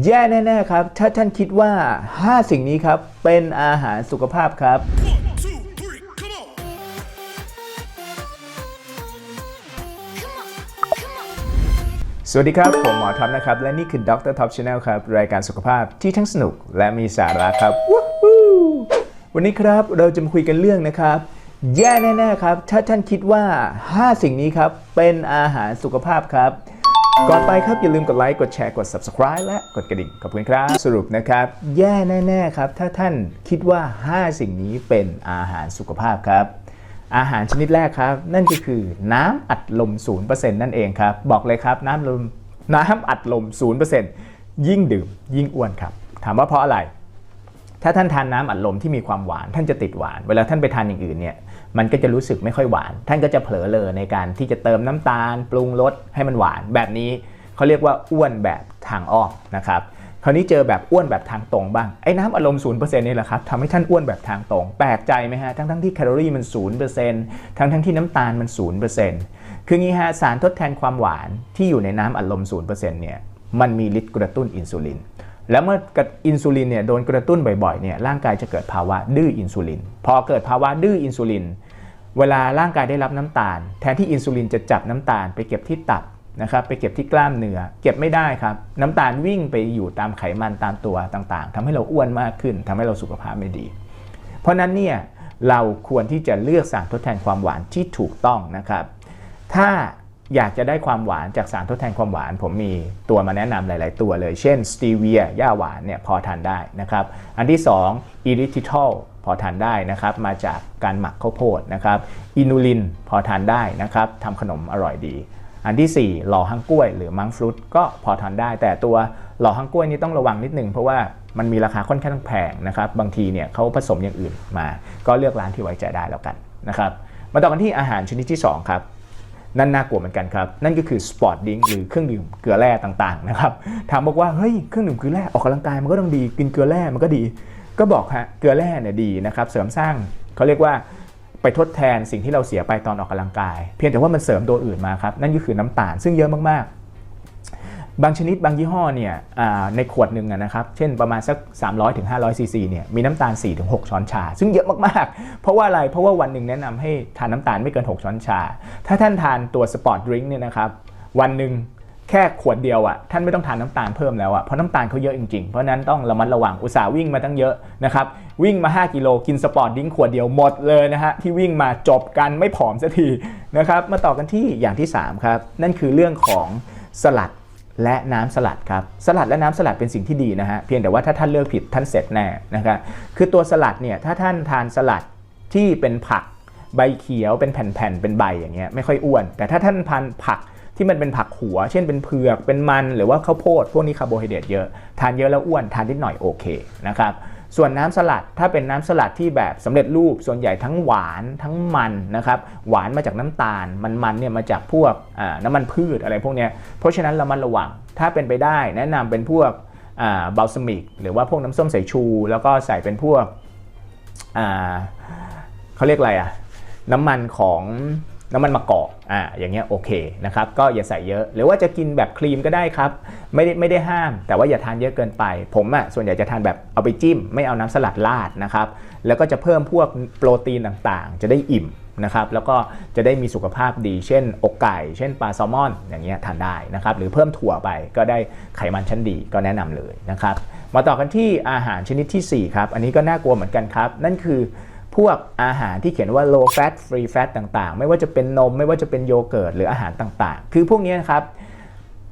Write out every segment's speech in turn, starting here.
แย่แน่ๆครับ ถ้าท่านคิดว่า 5 สิ่งนี้ครับ เป็นอาหารสุขภาพครับ One, two, three, come on! Come on, come on. สวัสดีครับ ผมหมอท็อปนะครับ และนี่คือ Dr. Top Channel ครับ รายการสุขภาพที่ทั้งสนุกและมีสาระครับวู้ฮู้วันนี้ครับเราจะมาคุยกันเรื่องนะครับ แย่แน่ๆครับ ถ้าท่านคิดว่า 5 สิ่งนี้ครับ เป็นอาหารสุขภาพครับ ก่อนไปครับ อย่าลืมกดไลค์ กดแชร์ กด subscribe และกดกระดิ่ง ขอบคุณครับ สรุปนะครับ แย่แน่ ๆ ครับ ถ้าท่านคิดว่า 5 สิ่งนี้เป็นอาหารสุขภาพครับ อาหารชนิดแรกครับ นั่นก็คือน้ำอัดลม 0%นั่นเองครับ บอกเลยครับ น้ำลมน้ำอัดลม 0%ยิ่งดื่ม ยิ่งอ้วนครับ ถามว่าเพราะอะไร ถ้าท่านทานน้ำอัดลมที่มีความหวาน ท่านจะติดหวาน เวลาท่านไปทานอย่างอื่นเนี่ย มันก็จะรู้สึกไม่ค่อยหวาน ท่านก็จะเผลอเลอในการที่จะเติมน้ำตาล ปรุงรสให้มันหวาน แบบนี้เขาเรียกว่าอ้วนแบบทางอ้อมนะครับคราวนี้เจอแบบอ้วนแบบทางตรงบ้างไอ้น้ำอารมณ์0%นี่แหละครับทำให้ท่านอ้วนแบบทางตรง แปลกใจไหมฮะ ทั้งทั้งที่แคลอรี่มัน0%ทั้งทั้งที่น้ำตาลมัน 0%คืองี้ฮะสารทดแทนความหวานที่อยู่ในน้ำอัดลม0%เนี่ยมันมีฤทธิ์กระตุ้นอินซูลิน แล้วเมื่ออินซูลินเนี่ยโดนกระตุ้นบ่อยๆเนี่ยร่างกายจะเกิดภาวะดื้ออินซูลิน พอเกิดภาวะดื้ออินซูลิน เวลาร่างกายได้รับน้ำตาล แทนที่อินซูลินจะจับน้ำตาลไปเก็บที่ตับนะครับไปเก็บที่กล้ามเนื้อเก็บไม่ได้ครับ น้ำตาลวิ่งไปอยู่ตามไขมันตามตัวต่างๆทำให้เราอ้วนมากขึ้นทำให้เราสุขภาพไม่ดี เพราะนั้นเนี่ยเราควรที่จะเลือกสารทดแทนความหวานที่ถูกต้องนะครับ ถ้า อยากจะได้ความหวานจากสารทดแทนความหวาน ผมมีตัวมาแนะนำหลาย ๆ ตัวเลย เช่นสตีเวียย่าหวานเนี่ยพอทานได้นะครับ อันที่ 2อิริทิทอลพอทานได้นะครับมาจากการหมักข้าวโพดนะครับอินูลินพอทานได้นะครับทำขนมอร่อยดี อันที่4หล่อฮังกล้วย หรือมังฟรุตก็พอทานได้ แต่ตัวหล่อฮังกล้วยนี่ต้องระวังนิดนึงเพราะว่ามันมีราคาค่อนข้างแพงนะครับบางทีเนี่ยเขาผสมอย่างอื่นมา ก็เลือกร้านที่ไว้ใจได้แล้วกันนะครับมาต่อกันที่อาหารชนิดที่ 2 ครับ นั่นน่ากลัวเหมือนกันครับ นั่นก็คือสปอร์ตดิงหรือเครื่องดื่มเกลือแร่ต่างๆนะครับถามบอกว่าเฮ้ยเครื่องดื่มเกลือแร่ออกกำลังกายมันก็ต้องดีกินเกลือแร่มันก็ดี ก็บอกฮะเกลือแร่เนี่ยดีนะครับเสริมสร้างเขาเรียกว่าไปทดแทนสิ่งที่เราเสียไปตอนออกกำลังกาย เพียงแต่ว่ามันเสริมตัวอื่นมาครับนั่นก็คือน้ำตาลซึ่งเยอะมากๆ บางชนิดบางยี่ห้อเนี่ยในขวดหนึ่งนะครับ เช่นประมาณสัก 300-500ถึงซีซีเนี่ยมีน้ำตาล 4-6 ช้อนชา ซึ่งเยอะมากๆ เพราะว่าอะไร เพราะว่าวันหนึ่งแนะนำให้ทานน้ำตาลไม่เกิน 6 ช้อนชา ถ้าท่านทานตัวสปอร์ตดริงก์เนี่ยนะครับ วันหนึ่งแค่ขวดเดียวอะ่ะท่านไม่ต้องทานน้ำตาลเพิ่มแล้วอะ่ะเพราะน้ำตาลเขาเยอะจริงๆ เพราะนั้นต้องระมัดระวังอุตสาห์วิ่งมาตั้งเยอะนะครับวิ่งมา 5 กิโลกินสปอร์ตดริงก์ขวดเดียวหมดเลยนะฮะที่วิ่งมาจบกันไม่ผอมสักทีนะครับมาต่อกันที่อย่างที่ 3 ครับ นั่นคือเรื่องของสลัด และน้ำสลัดครับสลัดและน้ำสลัดเป็นสิ่งที่ดีนะฮะเพียงแต่ว่าถ้าท่านเลือกผิดท่านเสร็จแน่นะครับคือตัวสลัดเนี่ยถ้าท่านทานสลัดที่เป็นผักใบเขียวเป็นแผ่นๆเป็นใบอย่างเงี้ยไม่ค่อยอ้วน แต่ถ้าท่านทานผักที่มันเป็นผักหัว เช่นเป็นเผือกเป็นมัน หรือว่าข้าวโพดพวกนี้คาร์โบไฮเดรตเยอะ ทานเยอะแล้วอ้วนทานนิดหน่อยโอเคนะครับ ส่วนน้ำสลัดถ้าเป็นน้ำสลัดที่แบบสำเร็จรูปส่วนใหญ่ทั้งหวานทั้งมันนะครับหวานมาจากน้ำตาล มันมันเนี่ยมาจากพวกน้ำมันพืชอะไรพวกเนี้ยเพราะฉะนั้นเรามันระวังถ้าเป็นไปได้แนะนำเป็นพวกบาลซามิก หรือว่าพวกน้ำส้มสายชู แล้วก็ใส่เป็นพวกเขาเรียกอะไรอะน้ำมันของ น้ำมันมะกอกอ่าอย่างเงี้ยโอเคนะครับก็อย่าใส่เยอะ หรือว่าจะกินแบบครีมก็ได้ครับ ไม่ได้ไม่ได้ห้าม แต่ว่าอย่าทานเยอะเกินไป ผมอะ่ะส่วนใหญ่จะทานแบบเอาไปจิ้ม ไม่เอาน้ำสลัดราดนะครับแล้วก็จะเพิ่มพวกโปรตีนต่างๆ จะได้อิ่มนะครับแล้วก็จะได้มีสุขภาพดี เช่น อกไก่ เช่นปลาแซลมอน อย่างเงี้ยทานได้นะครับหรือเพิ่มถั่วไปก็ได้ไขมันชั้นดีก็แนะนำเลยนะครับมาต่อกันที่อาหารชนิดทีสี่4ครับอันนี้ก็น่ากลัวเหมือนกันครับ นั่นคือ พวกอาหารที่เขียนว่า low fat free fat ต่างๆ ไม่ว่าจะเป็นนม ไม่ว่าจะเป็นโยเกิร์ตหรืออาหารต่างๆ คือพวกนี้นะครับ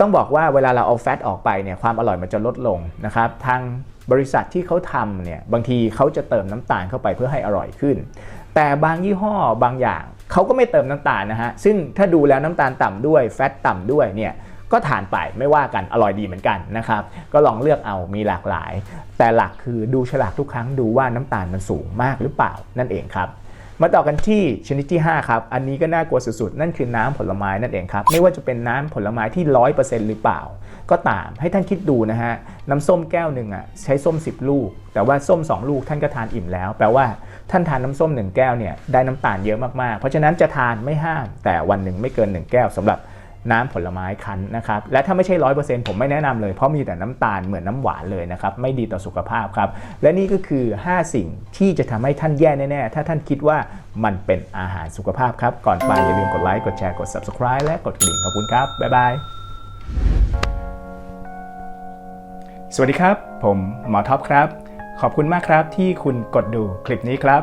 ต้องบอกว่าเวลาเราเอาแฟตออกไปเนี่ยความอร่อยมันจะลดลงนะครับทางบริษัทที่เขาทำเนี่ยบางทีเขาจะเติมน้ำตาลเข้าไปเพื่อให้อร่อยขึ้น แต่บางยี่ห้อบางอย่างเขาก็ไม่เติมน้ำตาลนะฮะซึ่งถ้าดูแล้วน้ำตาลต่ำด้วยแฟตต่ำด้วยเนี่ย ก็ทานไปไม่ว่ากันอร่อยดีเหมือนกันนะครับก็ลองเลือกเอามีหลากหลาย แต่หลักคือดูฉลากทุกครั้งดูว่าน้ำตาลมันสูงมากหรือเปล่านั่นเองครับมาต่อกันที่ชนิดที่ 5 ครับ อันนี้ก็น่ากลัวสุดๆ นั่นคือน้ำผลไม้นั่นเองครับ ไม่ว่าจะเป็นน้ำผลไม้ที่ 100%หรือเปล่า ก็ตามให้ท่านคิดดูนะฮะ น้ำส้มแก้วหนึ่งอะใช้ส้ม 10 ลูก แต่ว่าส้ม 2 ลูกท่านก็ทานอิ่มแล้ว แปลว่าท่านทานน้ำส้ม 1 แก้วเนี่ยได้น้ำตาลเยอะมากๆ เพราะฉะนั้นจะทานไม่ห้าม แต่วันหนึ่งไม่เกิน 1 แก้วสำหรับ น้ำผลไม้คั้นนะครับ และถ้าไม่ใช่ร้อยเปอร์เซ็นต์ผมไม่แนะนำเลย เพราะมีแต่น้ำตาลเหมือนน้ำหวานเลยนะครับ ไม่ดีต่อสุขภาพครับ และนี่ก็คือ 5 สิ่งที่จะทำให้ท่านแย่แน่ๆ ถ้าท่านคิดว่ามันเป็นอาหารสุขภาพครับ ก่อนไปอย่าลืมกดไลค์ กดแชร์ กด subscribe และกดกระดิ่งขอบคุณครับ บ๊ายบาย สวัสดีครับ ผมหมอท็อปครับ ขอบคุณมากครับที่คุณกดดูคลิปนี้ครับ